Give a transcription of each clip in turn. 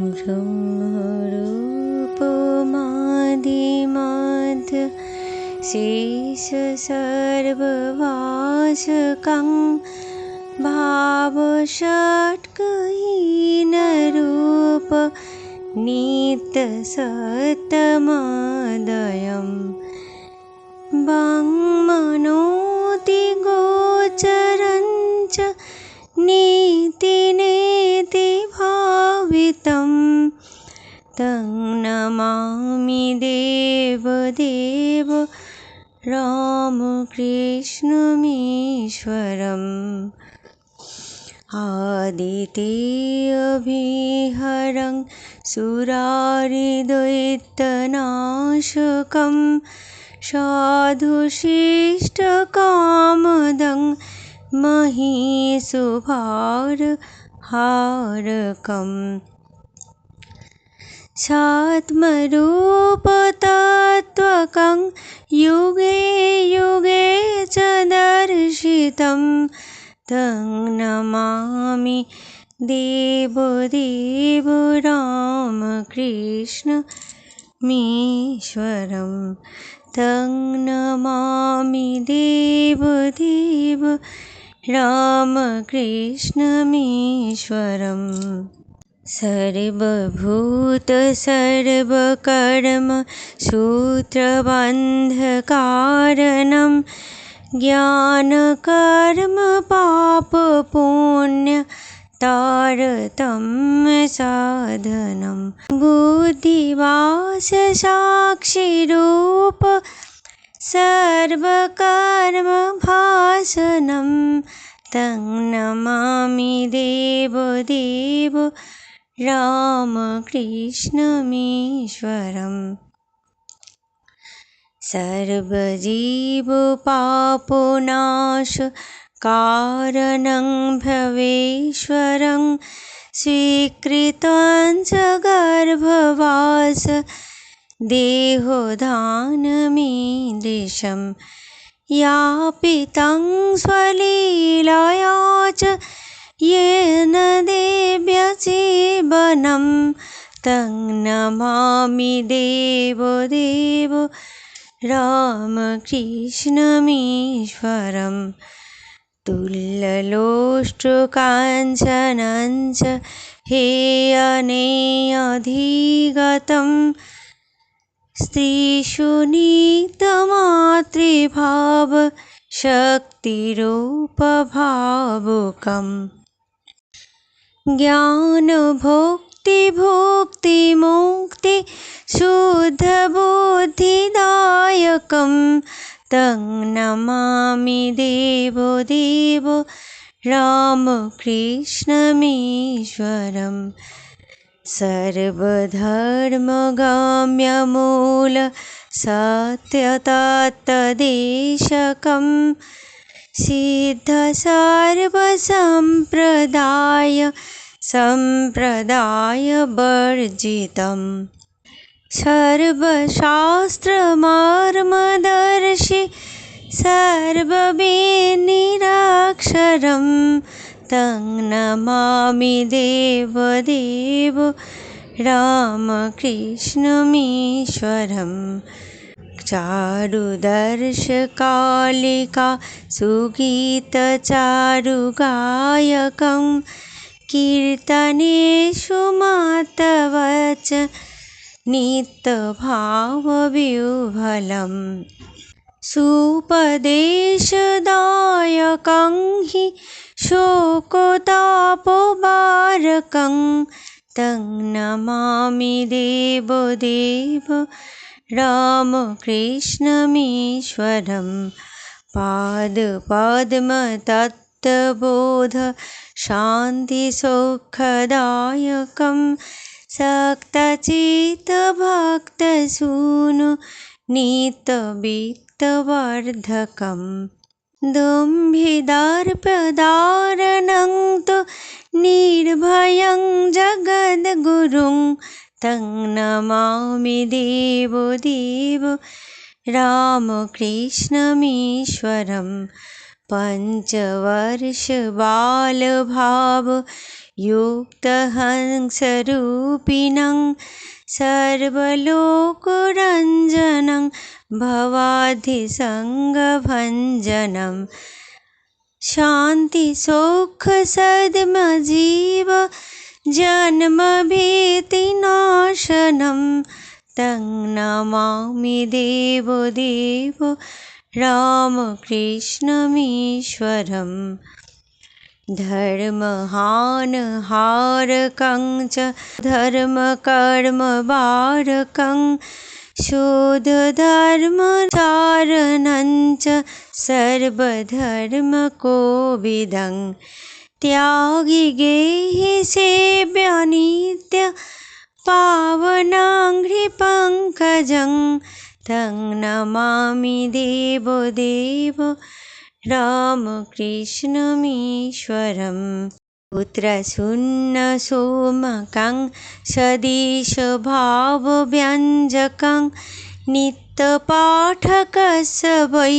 ब्रह्मरूपमादिमध्य शेषसर्ववासकं भावषट्कहीनरूप नित्यसतमदयम् वाङ्मनोति देव देव रामकृष्णमीश्वरम् आदित्यभिहरं सुरारिद्वैतनाशकं साधुशिष्टकामदं महीसुभारहारकम् सात्मरूपतत्त्वकं युगे युगे च दर्शितं। तं नमामि देवदेव रामकृष्णमीश्वरं तं नमामि देवदेव रामकृष्णमीश्वरम् सर्वभूतसर्वकर्म सूत्रबन्धकारणं ज्ञानकर्म पापपुण्य तारतम्यसाधनं बुद्धिवाससाक्षिरूप सर्वकर्मभासनं। तं नमामि देवदेव रामकृष्णमीश्वरम्। सर्वजीवपापनाशकारणं भवेश्वरं स्वीकृतं च गर्भवास देहोदानमीदृशं यापितं स्वलीलया च येन देव्यजीवनं तं नमामि देवदेव रामकृष्णमीश्वरम् तुल्यलोष्टकाञ्चनञ्च हेयनेऽधिगतं स्त्रीषु नीतमातृभाव शक्तिरूपभावुकम् ज्ञान भोक्ति भोक्ति मुक्ति, शुद्ध बोधिदायक तंग देव देव तं नमामि देवो देवो रामकृष्णमीश्वरं सर्वधर्मगाम्यमूलसत्यतत्तदेशकं सिद्धसर्वसम्प्रदाय सर्वशास्त्रमर्मदर्शि सर्ववेनिरक्षरं तं नमामि देवदेव रामकृष्णमीश्वरम्। चारुदर्शकालिका सुगीतचारुगायकं कीर्तनेषु मातवच नित्यभावविह्वलं सुपदेशदायकं हि शोकोतापवारकं तं नमामि देवदेव रामकृष्णमीश्वरं पादपद्मतत्त्वबोध शान्तिसौखदायकं सक्तचेतभक्तसूनु नीतविक्तवर्धकं दुम्भिदर्पदारणं तु निर्भयं जगद्गुरुं तं नमामि देवो देव रामकृष्णमीश्वरम् युक्तहंसरूपिणं सर्वलोकरञ्जनं भवाधिसङ्गभञ्जनं शान्तिसौखसद्मजीव जन्मभीतिनाशनं तं नमामि देवदेव रामकृष्णमीश्वरं धर्महानहारकं च धर्मकर्मवारकं। शोधधर्मचारणं च सर्वधर्मकोविधं त्यागिगेहि सेव्य नित्य पावनांघ्रिपङ्कजं तं नमामि देवदेव रामकृष्णमीश्वरम् पुत्रशून्यसोमकं सदीशभावव्यञ्जकं नित्यपाठकस्य वै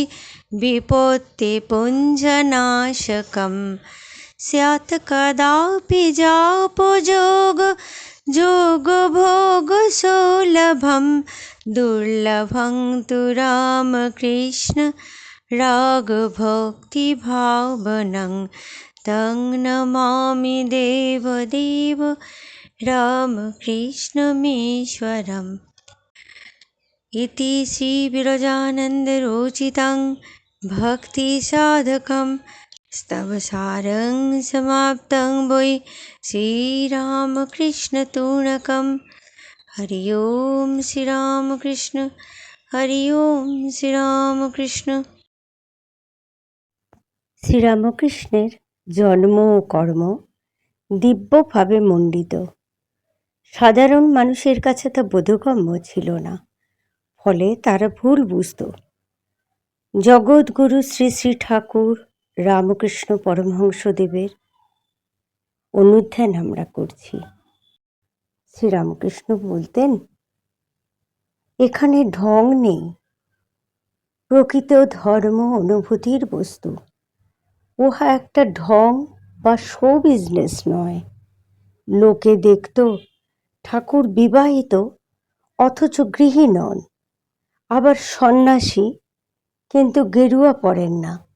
विपत्तिपुञ्जनाशकं स्यात् कदापि जापयोग जोगभोगसौलभं दुर्लभं तु रामकृष्ण रागभक्तिभावनं तं नमामि देवदेव रामकृष्णमीश्वरम् इति श्रीविरजानन्दरोचितं भक्तिसाधकं स्तवसारं समाप्तं वै श्रीरामकृष्णतूणकं हरि ओं श्रीरामकृष्ण हरि ओं শ্রীরামকৃষ্ণ শ্রীরামকৃষ্ণের জন্ম ও কর্ম দিব্যভাবে মণ্ডিত সাধারণ মানুষের কাছে তা বোধগম্য ছিল না ফলে তারা ভুল বুঝত জগৎগুরু শ্রী শ্রী ঠাকুর রামকৃষ্ণ পরমহংসদেবের অনুধ্যান আমরা করছি। শ্রীরামকৃষ্ণ বলতেন, এখানে ঢং নেই। প্রকৃত ধর্ম অনুভূতির বস্তু। উহা একটা ঢং বা শো বিজনেস নয়। লোকে দেখত ঠাকুর বিবাহিত, অথচ গৃহী নন। আবার সন্ন্যাসী, কিন্তু গেরুয়া পড়েন না।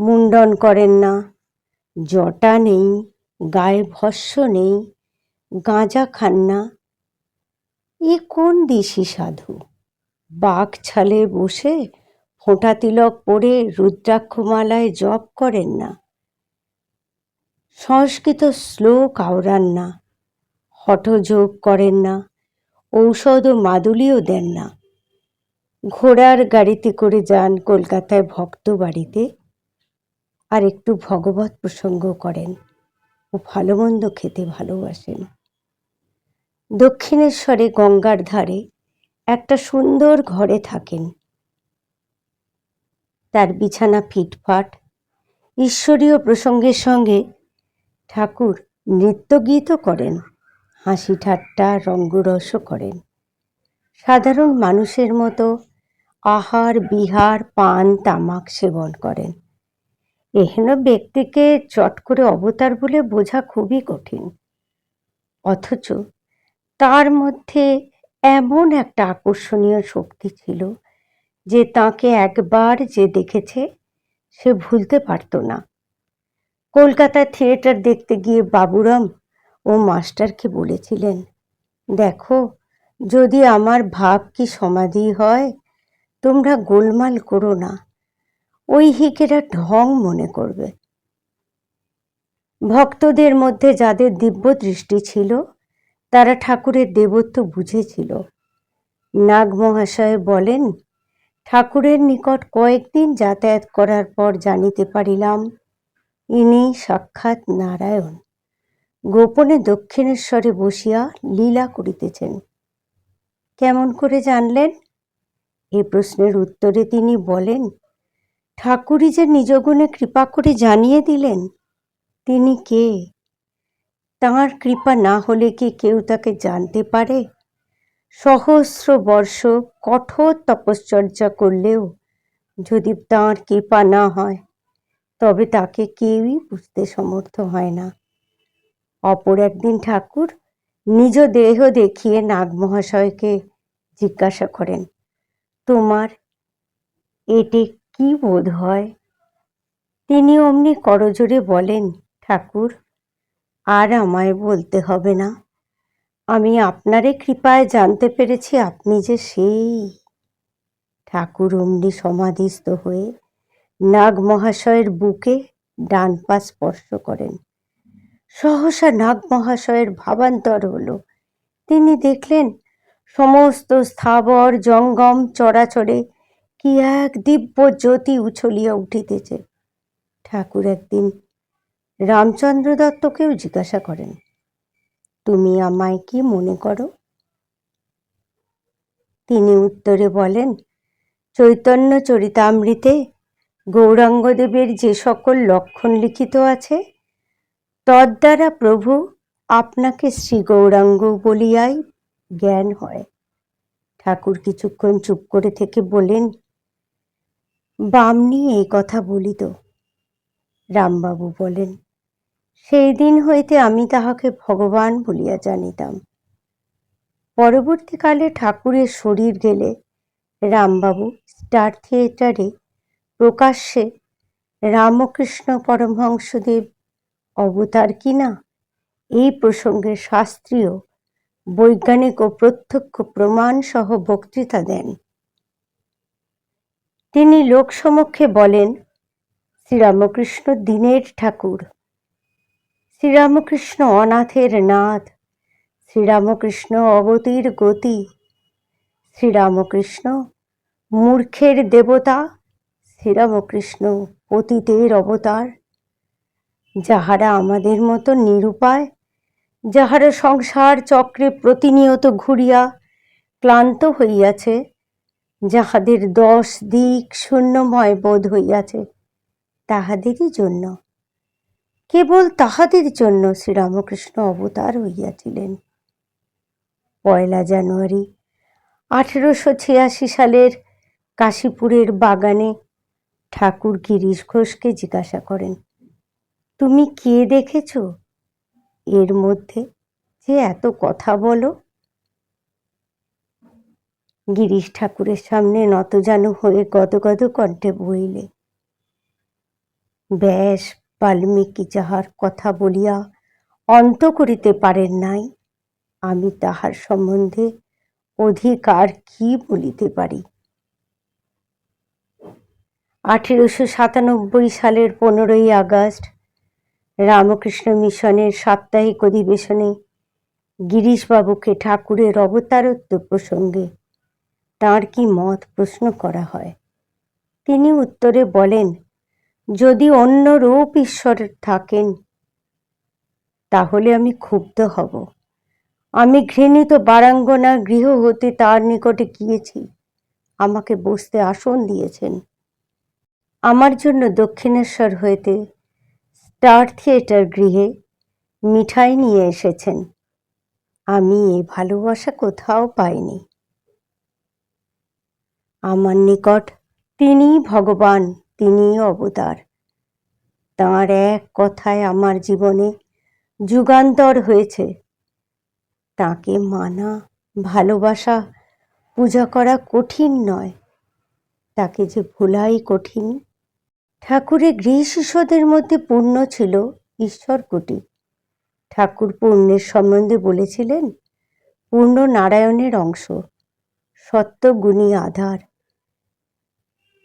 মুন্ডন করেন না। জটা নেই, গায়ে ভস্য নেই, গাঁজা খান না। এ কোন দিশি সাধু? বাঘ ছালে বসে ফোঁটা তিলক পরে রুদ্রাক্ষমালায় জপ করেন না। সংস্কৃত শ্লোক আওড়ান না, হঠযোগ করেন না, ঔষধ ও মাদুলিও দেন না। ঘোড়ার গাড়িতে করে যান কলকাতায় ভক্ত বাড়িতে আর একটু ভগবত প্রসঙ্গ করেন ও ভালো মন্দ খেতে ভালোবাসেন। দক্ষিণেশ্বরে গঙ্গার ধারে একটা সুন্দর ঘরে থাকেন। তার বিছানা ফিটফাট। ঈশ্বরীয় প্রসঙ্গের সঙ্গে ঠাকুর নৃত্যগীতও করেন, হাসি ঠাট্টা, রঙ্গরসও করেন। সাধারণ মানুষের মতো আহার, বিহার, পান, তামাক সেবন করেন। এহেন ব্যক্তিকে চট করে অবতার বলে বোঝা খুবই কঠিন। অথচ তার মধ্যে এমন একটা আকর্ষণীয় শক্তি ছিল যে তাকে একবার যে দেখেছে, সে ভুলতে পারত না। কলকাতায় থিয়েটার দেখতে গিয়ে বাবুরাম ও মাস্টারকে বলেছিলেন, দেখো, যদি আমার ভাব কি সমাধি হয়, তোমরা গোলমাল করো না। ওই হিকেরা ঢং মনে করবে। ভক্তদের মধ্যে যাদের দিব্য দৃষ্টি ছিল, তারা ঠাকুরের দেবত্ব বুঝেছিল। নাগ মহাশয় বলেন, ঠাকুরের নিকট কয়েকদিন যাতায়াত করার পর জানিতে পারিলাম, ইনি সাক্ষাৎ নারায়ণ। গোপনে দক্ষিণেশ্বরে বসিয়া লীলা করিতেছেন। কেমন করে জানলেন? এ প্রশ্নের উত্তরে তিনি বলেন ঠাকুরই যে নিজগুণে কৃপা করে জানিয়ে দিলেন, তিনি কে? তাঁর কৃপা না হলে কি কেউ তাকে জানতে পারে? সহস্র বর্ষ কঠোর তপশ্চর্যা করলেও যদি তাঁর কৃপা না হয়, তবে তাকে কেউই বুঝতে সমর্থ হয় না। অপর একদিন ঠাকুর নিজ দেহ দেখিয়ে নাগ মহাশয়কে জিজ্ঞাসা করেন, তোমার এটে কি বোধ হয়? তিনি অমনি করজোরে বলেন, ঠাকুর, আর আমায় বলতে হবে না। আমি আপনারে কৃপায় জানতে পেরেছি আপনি যে সেই ঠাকুর অমনি সমাধিস্থ হয়ে নাগ মহাশয়ের বুকে ডান পা স্পর্শ করেন। সহসা নাগ মহাশয়ের ভাবান্তর হলো। তিনি দেখলেন, সমস্ত স্থাবর জঙ্গম চরাচরে কি এক দিব্য জ্যোতি উছলিয়া উঠিতেছে। ঠাকুর একদিন রামচন্দ্র দত্তকেও জিজ্ঞাসা করেন, তুমি আমায় কি মনে করো? তিনি উত্তরে বলেন, চৈতন্য চরিতামৃতে গৌরাঙ্গদেবের যে সকল লক্ষণ লিখিত আছে, তদ্বারা প্রভু আপনাকে শ্রী গৌরাঙ্গ বলিয়াই জ্ঞান হয়। ঠাকুর কিছুক্ষণ চুপ করে থেকে বলেন বামনি এই কথা বলিত। রামবাবু বলেন সেই দিন হইতে আমি তাহাকে ভগবান বলিয়া জানিতাম। পরবর্তীকালে ঠাকুরের শরীর গেলে রামবাবু স্টার থিয়েটারে প্রকাশ্যে রামকৃষ্ণ পরমহংসদেব অবতার কিনা এই প্রসঙ্গে শাস্ত্রীয় বৈজ্ঞানিক ও প্রত্যক্ষ প্রমাণ সহ বক্তৃতা দেন। তিনি লোকসমক্ষে বলেন, শ্রীরামকৃষ্ণ দিনের ঠাকুর। শ্রীরামকৃষ্ণ অনাথের নাথ। শ্রীরামকৃষ্ণ অগতির গতি। শ্রীরামকৃষ্ণ মূর্খের দেবতা। শ্রীরামকৃষ্ণ পতিতের অবতার। যাহারা আমাদের মতো নিরুপায়, যাহারা সংসার চক্রে প্রতিনিয়ত ঘুরিয়া ক্লান্ত হইয়াছে যাহাদের দশ দিক শূন্যময় বোধ হইয়াছে, তাহাদেরই জন্য। কেবল তাহাদের জন্য শ্রীরামকৃষ্ণ অবতার হইয়াছিলেন। পয়লা জানুয়ারি আঠেরোশো ছিয়াশি সালের কাশীপুরের বাগানে ঠাকুর গিরিশ ঘোষকে জিজ্ঞাসা করেন, তুমি কে দেখেছ? এর মধ্যে যে এত কথা বলো। গিরিশ ঠাকুরের সামনে নতজানু হয়ে গদগদ কণ্ঠে বইলে ব্যাস বাল্মীকি যাহার কথা বলিয়া অন্ত করিতে পারেন নাই, আমি তাহার সম্বন্ধে অধিকার কি বলিতে পারি? আঠেরোশো সাতানব্বই সালের পনেরোই আগস্ট, রামকৃষ্ণ মিশনের সাপ্তাহিক অধিবেশনে গিরিশবাবুকে ঠাকুরের অবতারত্ব প্রসঙ্গে তার কি মত প্রশ্ন করা হয়? তিনি উত্তরে বলেন, যদি অন্য রূপ ঈশ্বর থাকেন, তাহলে আমি ক্ষুব্ধ হব। আমি ঘৃণিত বারাঙ্গনা গৃহ হতে তার নিকটে গিয়েছি। আমাকে বসতে আসন দিয়েছেন। আমার জন্য দক্ষিণেশ্বর হইতে স্টার থিয়েটার গৃহে মিঠাই নিয়ে এসেছেন। আমি এ ভালোবাসা কোথাও পাইনি। আমার নিকট। তিনিই ভগবান, তিনিই অবতার। তাঁর এক কথায় আমার জীবনে যুগান্তর হয়েছে। তাকে মানা, ভালোবাসা, পূজা করা কঠিন নয়। তাকে যে ভোলাই কঠিন ঠাকুরের গৃহ শিষ্যদের মধ্যে পূর্ণ ছিল ঈশ্বর কোটি ঠাকুর পূর্ণের সম্বন্ধে বলেছিলেন, পূর্ণ নারায়ণের অংশ সত্যগুণী আধার।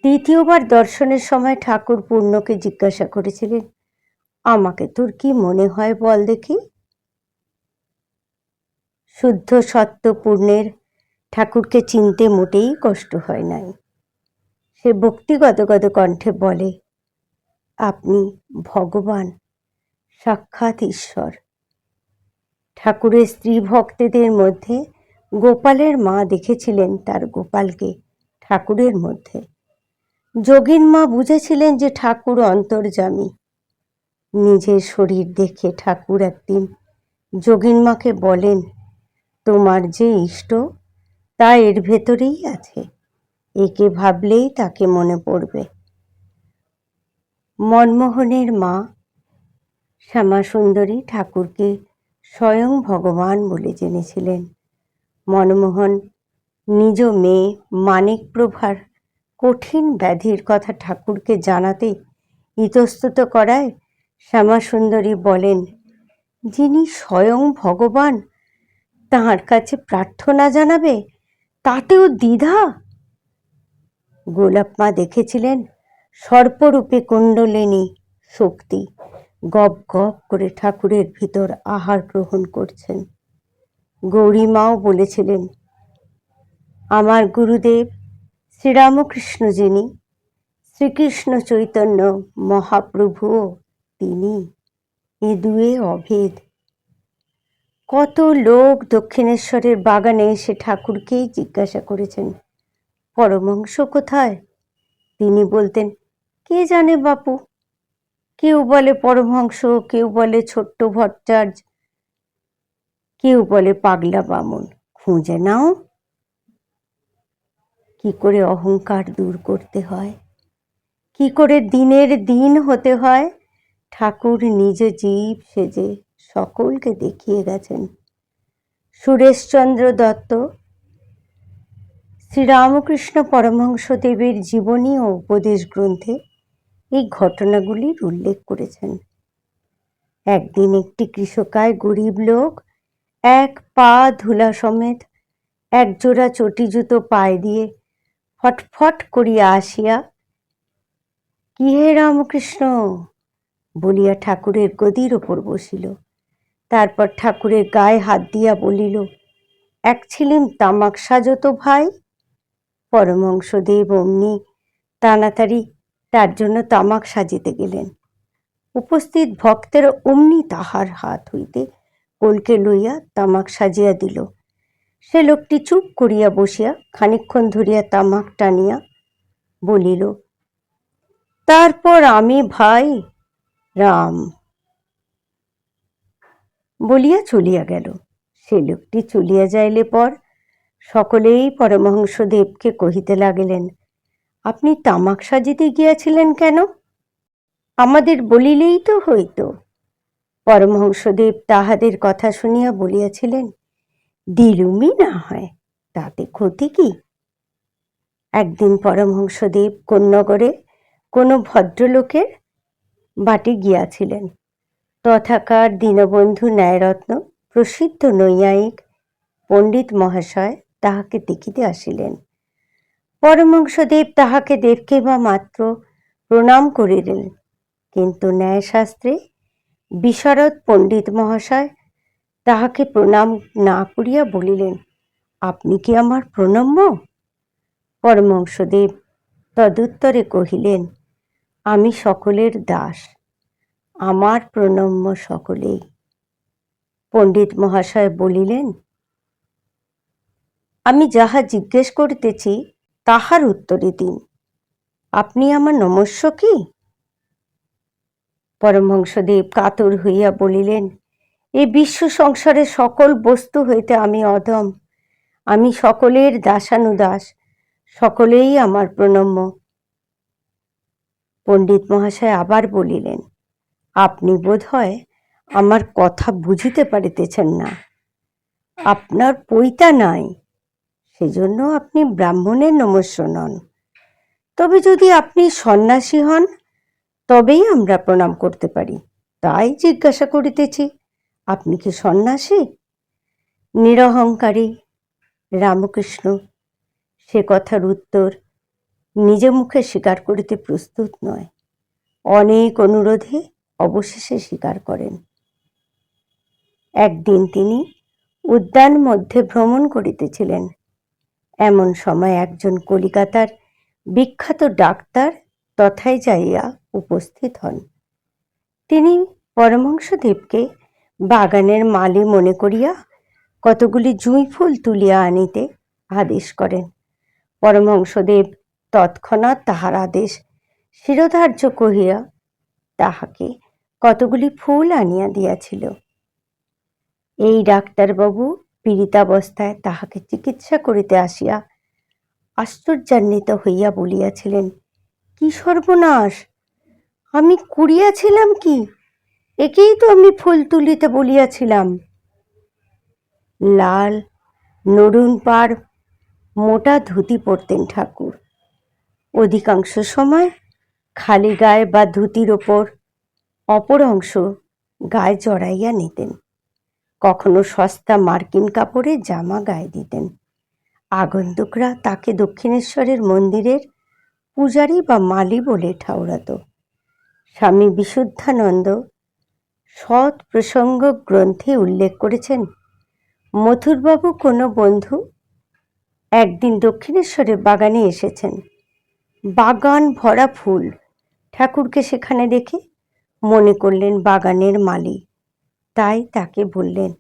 দ্বিতীয়বার দর্শনের সময় ঠাকুর পূর্ণকে জিজ্ঞাসা করেছিলেন, আমাকে তোর কি মনে হয় বল দেখি? শুদ্ধ সত্য পূর্ণের ঠাকুরকে চিনতে মোটেই কষ্ট হয় নাই। সে ভক্তিগতগত কণ্ঠে বলে, আপনি ভগবান, সাক্ষাৎ ঈশ্বর। ঠাকুরের স্ত্রী ভক্তদের মধ্যে গোপালের মা দেখেছিলেন তার গোপালকে ঠাকুরের মধ্যে। যোগীন মা বুঝেছিলেন যে ঠাকুর অন্তর্জামী নিজের শরীর দেখে ঠাকুর একদিন যোগীন মাকে বলেন, তোমার যে ইষ্ট, তা এর ভেতরেই আছে। একে ভাবলেই তাকে মনে পড়বে। মনমোহনের মা শ্যামা সুন্দরী ঠাকুরকে স্বয়ং ভগবান বলে জেনেছিলেন। মনমোহন নিজ মেয়ে মানিক প্রভার কঠিন ব্যাধির কথা ঠাকুরকে জানাতে ইতস্তত করায় শ্যামা সুন্দরী বলেন, যিনি স্বয়ং ভগবান তাঁর কাছে প্রার্থনা জানাবে, তাতেও দ্বিধা? গোলাপমা দেখেছিলেন সর্পরূপে কুণ্ডলিনী শক্তি। গপ গপ করে ঠাকুরের ভিতর আহার গ্রহণ করছেন। গৌরীমাও বলেছিলেন, আমার গুরুদেব শ্রীরামকৃষ্ণ যিনি শ্রীকৃষ্ণ চৈতন্য মহাপ্রভুও তিনি। এ দুয়ে অভেদ। কত লোক দক্ষিণেশ্বরের বাগানে এসে ঠাকুরকেই জিজ্ঞাসা করেছেন পরমংশ কোথায়? তিনি বলতেন, কে জানে বাপু, কেউ বলে পরমহংস, কেউ বলে ছোট্ট ভট্টাচার্য, কেউ বলে পাগলা বামন, খুঁজে নাও। কি করে অহংকার দূর করতে হয়? কি করে দিনের দিন হতে হয়? ঠাকুর নিজ জীব সেজে সকলকে দেখিয়ে গেছেন। সুরেশচন্দ্র দত্ত, শ্রীরামকৃষ্ণ পরমহংসদেবের জীবনী ও উপদেশ গ্রন্থে এই ঘটনাগুলির উল্লেখ করেছেন। একদিন একটি কৃষকায় গরিব লোক এক পা ধুলা সমেত এক জোড়া চটি জুতো পায়ে দিয়ে ফটফট করিয়া আসিয়া কি হে রামকৃষ্ণ? বলিয়া ঠাকুরের গদির ওপর বসিল। তারপর ঠাকুরের গায়ে হাত দিয়া বলিল, এক ছিলিম তামাক সাজত ভাই। পরমংসদেব অমনি তাড়াতাড়ি তার জন্য তামাক সাজিতে গেলেন। উপস্থিত ভক্তের অমনি তাহার হাত হইতে কলকে লইয়া তামাক সাজিয়া দিল। সে লোকটি চুপ করিয়া বসিয়া খানিক্ষণ ধরিয়া তামাক টানিয়া বলিল, তারপর আমি ভাই রাম। বলিয়া চলিয়া গেল। সে লোকটি চলিয়া যাইলে পর সকলেই পরমহংসদেবকে কহিতে লাগিলেন, আপনি তামাক সাজিতে গিয়াছিলেন কেন? আমাদের বলিলেই তো হইত। পরমহংসদেব তাহাদের কথা শুনিয়া বলিয়াছিলেন দিলুমি না হয়, তাতে ক্ষতি কি? একদিন পরমহংসদেব কোন্নগরে কোনো ভদ্রলোকের বাটে গিয়াছিলেন। তথাকার দীনবন্ধু ন্যায়রত্ন, প্রসিদ্ধ নৈয়ায়িক পণ্ডিত মহাশয় তাহাকে দেখিতে আসিলেন। পরমংসদেব তাহাকে দেবকে বা মাত্র প্রণাম করিলেন, কিন্তু ন্যায়শাস্ত্রে বিশারদ পণ্ডিত মহাশয় তাহাকে প্রণাম না করিয়া বলিলেন, আপনি কি আমার প্রণম্য? পরমংসদেব তদুত্তরে কহিলেন, আমি সকলের দাস, আমার প্রণম্য সকলেই। পণ্ডিত মহাশয় বলিলেন, আমি যাহা জিজ্ঞেস করিতেছি, তাহার উত্তরে দিন। আপনি আমার নমস্য কি? পরমহংসদেব কাতর হইয়া বলিলেন এই বিশ্ব সংসারে সকল বস্তু হইতে আমি অদম আমি সকলের দাসানুদাস, সকলেই আমার প্রণম্য। পণ্ডিত মহাশয় আবার বলিলেন, আপনি বোধ হয় আমার কথা বুঝিতে পারিতেছেন না। আপনার পৈতা নাই, সেজন্য আপনি ব্রাহ্মণের নমস্য নন। তবে যদি আপনি সন্ন্যাসী হন, তবেই আমরা প্রণাম করতে পারি। তাই জিজ্ঞাসা করিতেছি। আপনি কি সন্ন্যাসী? নিরহংকারী রামকৃষ্ণ, সে কথার উত্তর নিজ মুখে স্বীকার করিতে প্রস্তুত নয়। অনেক অনুরোধে অবশেষে স্বীকার করেন। একদিন তিনি উদ্যান মধ্যে ভ্রমণ করিতেছিলেন। এমন সময় একজন কলিকাতার বিখ্যাত ডাক্তার তথায় যাইয়া উপস্থিত হন। তিনি পরমংসদেবকে বাগানের মালি মনে করিয়া কতগুলি জুঁই ফুল তুলিয়া আনিতে আদেশ করেন। পরমহংসদেব তৎক্ষণাৎ তাহার আদেশ শিরোধার্য কহিয়া তাহাকে কতগুলি ফুল আনিয়া দিয়াছিল। এই ডাক্তারবাবু পীড়িতাবস্থায় তাহাকে চিকিৎসা করিতে আসিয়া আশ্চর্যান্বিত হইয়া বলিয়াছিলেন, কি সর্বনাশ! আমি কুড়িয়াছিলাম কি? একেই তো আমি ফুল তুলিতে বলিয়াছিলাম। লাল নরুন পার মোটা ধুতি পরতেন ঠাকুর। অধিকাংশ সময় খালি গায়ে বা ধুতির ওপর অপর অংশ গায়ে জড়াইয়া নিতেন। কখনো সস্তা মার্কিন কাপড়ে জামা গায়ে দিতেন। আগন্তুকরা তাকে দক্ষিণেশ্বরের মন্দিরের পূজারী বা মালি বলে ঠাউরাত স্বামী বিশুদ্ধানন্দ সৎ প্রসঙ্গ গ্রন্থে উল্লেখ করেছেন, মথুরবাবু কোনো বন্ধু একদিন দক্ষিণেশ্বরের বাগানে এসেছেন। বাগান ভরা ফুল। ঠাকুরকে সেখানে দেখে মনে করলেন বাগানের মালি তাই তাকে বললেন,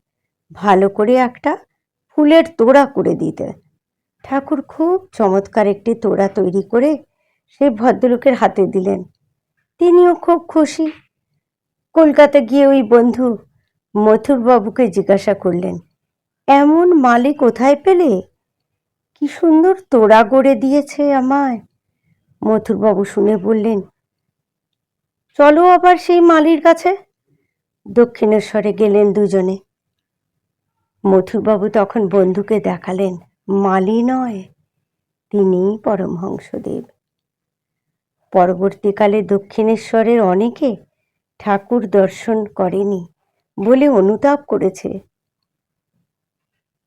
ভালো করে একটা ফুলের তোড়া করে দিতে। ঠাকুর খুব চমৎকার একটি তোড়া তৈরি করে সেই ভদ্রলোকের হাতে দিলেন। তিনিও খুব খুশি। কলকাতা গিয়ে ওই বন্ধু মথুরবাবুকে জিজ্ঞাসা করলেন, এমন মালি কোথায় পেলে? কি সুন্দর তোড়া গড়ে দিয়েছে আমায়। মথুরবাবু শুনে বললেন, চলো আবার সেই মালির কাছে। দক্ষিণেশ্বরে গেলেন দুজনে। মথুরবাবু তখন বন্ধুকে দেখালেন, মালি নয়, তিনি পরমহংসদেব। পরবর্তীকালে দক্ষিণেশ্বরের অনেকে ঠাকুর দর্শন করেনি বলে অনুতাপ করেছে।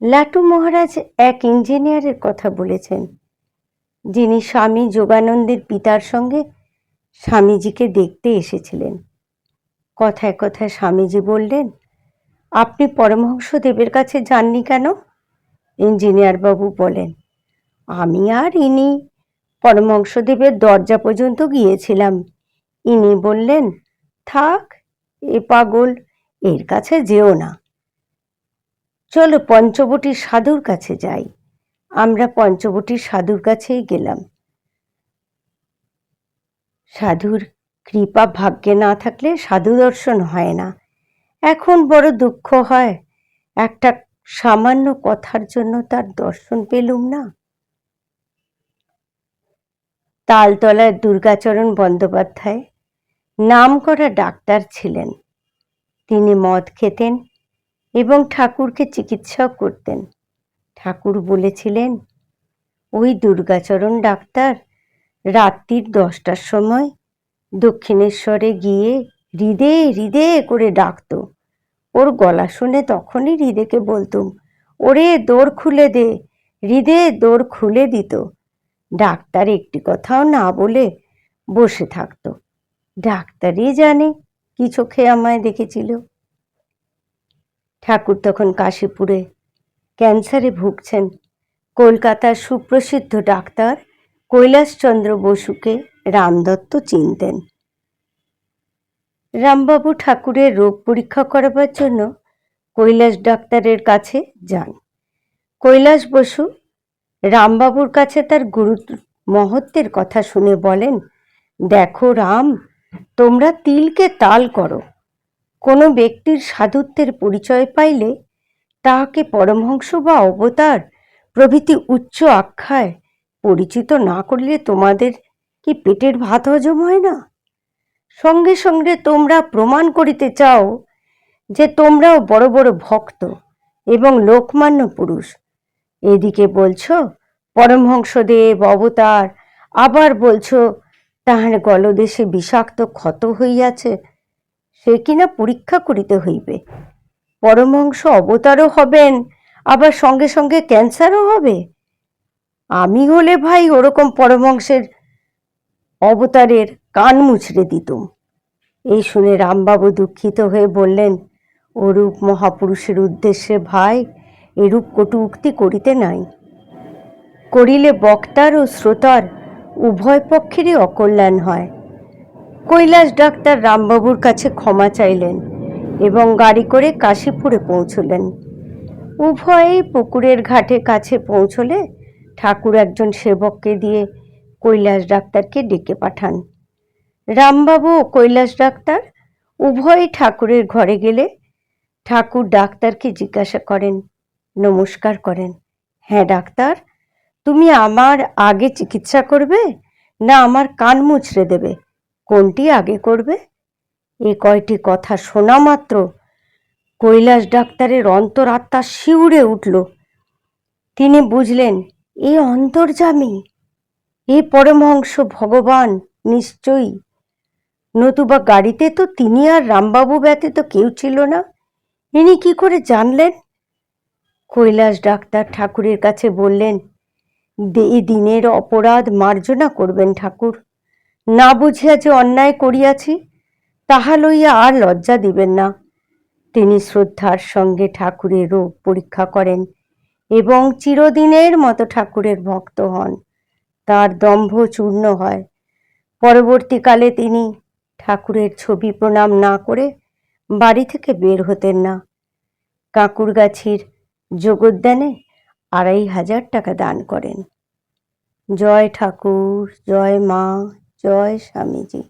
লাটু মহারাজ এক ইঞ্জিনিয়ারের কথা বলেছেন, যিনি স্বামী যোগানন্দের পিতার সঙ্গে স্বামীজিকে দেখতে এসেছিলেন। কথায় কথায় স্বামীজি বললেন, আপনি পরমহংসদেবের কাছে যাননি কেন? ইঞ্জিনিয়ার বাবু বলেন, আমি আর ইনি পরমহংসদেবের দরজা পর্যন্ত গিয়েছিলাম। ইনি বললেন থাক, এ পাগল, এর কাছে যেও না। চলো পঞ্চবটির সাধুর কাছে যাই। আমরা পঞ্চবটির সাধুর কাছেই গেলাম। সাধুর কৃপা ভাগ্যে না থাকলে সাধু দর্শন হয় না। এখন বড় দুঃখ হয়, একটা সামান্য কথার জন্য তার দর্শন পেলুম না। তালতলার দুর্গাচরণ বন্দ্যোপাধ্যায় নাম করা ডাক্তার ছিলেন। তিনি মদ খেতেন এবং ঠাকুরকে চিকিৎসাও করতেন। ঠাকুর বলেছিলেন, ওই দুর্গাচরণ ডাক্তার রাত্রির দশটার সময় দক্ষিণেশ্বরে গিয়ে হৃদে হৃদে করে ডাকতো। ওর গলা শুনে তখনই হৃদেকে বলতুম, ওরে দৌড় খুলে দে, হৃদে দৌড় খুলে দিত ডাক্তার একটি কথাও না বলে বসে থাকতো। ডাক্তারই জানে কি চোখে আমায় দেখেছিল। ঠাকুর তখন কাশীপুরে ক্যান্সারে ভুগছেন। কলকাতার সুপ্রসিদ্ধ ডাক্তার কৈলাসচন্দ্র বসুকে রামদত্ত চিনতেন। রামবাবু ঠাকুরের রোগ পরীক্ষা করাবার জন্য কৈলাস ডাক্তারের কাছে যান। কৈলাস বসু রামবাবুর কাছে তার গুরু মহত্বের কথা শুনে বলেন, দেখো রাম তোমরা তিলকে তাল করো। কোনো ব্যক্তির সাধুত্বের পরিচয় পাইলে তাহাকে পরমহংস বা অবতার প্রভৃতি উচ্চ আখ্যায় পরিচিত না করলে তোমাদের কি পেটের ভাত হজম হয় না? সঙ্গে সঙ্গে তোমরা প্রমাণ করিতে চাও যে তোমরাও বড় বড় ভক্ত এবং লোকমান্য পুরুষ। এদিকে বলছো, পরমহংসদেব, অবতার, আবার বলছো তাহার গলদেশে বিষাক্ত ক্ষত হইয়াছে, সে কিনা পরীক্ষা করিতে হইবে। পরমহংস অবতারও হবেন, আবার সঙ্গে সঙ্গে ক্যান্সারও হবে। আমি হলে ভাই ওরকম পরমহংসের অবতারের কান মুছড়ে দিতুম। এই শুনে রামবাবু দুঃখিত হয়ে বললেন, ওরূপ মহাপুরুষের উদ্দেশ্যে ভাই এরূপ কটু উক্তি করিতে নাই। করিলে বক্তার ও শ্রোতার উভয় পক্ষেরই অকল্যাণ হয়। কৈলাস ডাক্তার রামবাবুর কাছে ক্ষমা চাইলেন এবং গাড়ি করে কাশীপুরে পৌঁছলেন। উভয়েই পুকুরের ঘাটে কাছে পৌঁছলে ঠাকুর একজন সেবককে দিয়ে কৈলাস ডাক্তারকে ডেকে পাঠান। রামবাবু ও কৈলাস ডাক্তার উভয়ই ঠাকুরের ঘরে গেলে ঠাকুর ডাক্তারকে জিজ্ঞাসা করেন, নমস্কার করেন। হ্যাঁ ডাক্তার তুমি আমার আগে চিকিৎসা করবে না আমার কান মুচড়ে দেবে? কোনটি আগে করবে? এ কয়টি কথা শোনা মাত্র। কৈলাস ডাক্তারের অন্তরাত্মা শিউরে উঠল। তিনি বুঝলেন, এ অন্তর্জামী এ পরমহংস ভগবান নিশ্চয়ই। নতুবা গাড়িতে তো তিনি আর রামবাবু ব্যতীত কেউ ছিল না। ইনি কি করে জানলেন? কৈলাস ডাক্তার ঠাকুরের কাছে বললেন "দে- এই দিনের অপরাধ মার্জনা করবেন ঠাকুর। না বুঝিয়া যে অন্যায় করিয়াছি, তাহা লইয়া আর লজ্জা দিবেন না। তিনি শ্রদ্ধার সঙ্গে ঠাকুরের রোগ পরীক্ষা করেন এবং চিরদিনের মতো ঠাকুরের ভক্ত হন। তার দম্ভ চূর্ণ হয়। পরবর্তীকালে তিনি ঠাকুরের ছবি প্রণাম না করে বাড়ি থেকে বের হতেন না। কাকুরগাছির যোগোদ্যানে আড়াই হাজার টাকা দান করেন। জয় ঠাকুর জয় মা জয় স্বামীজি।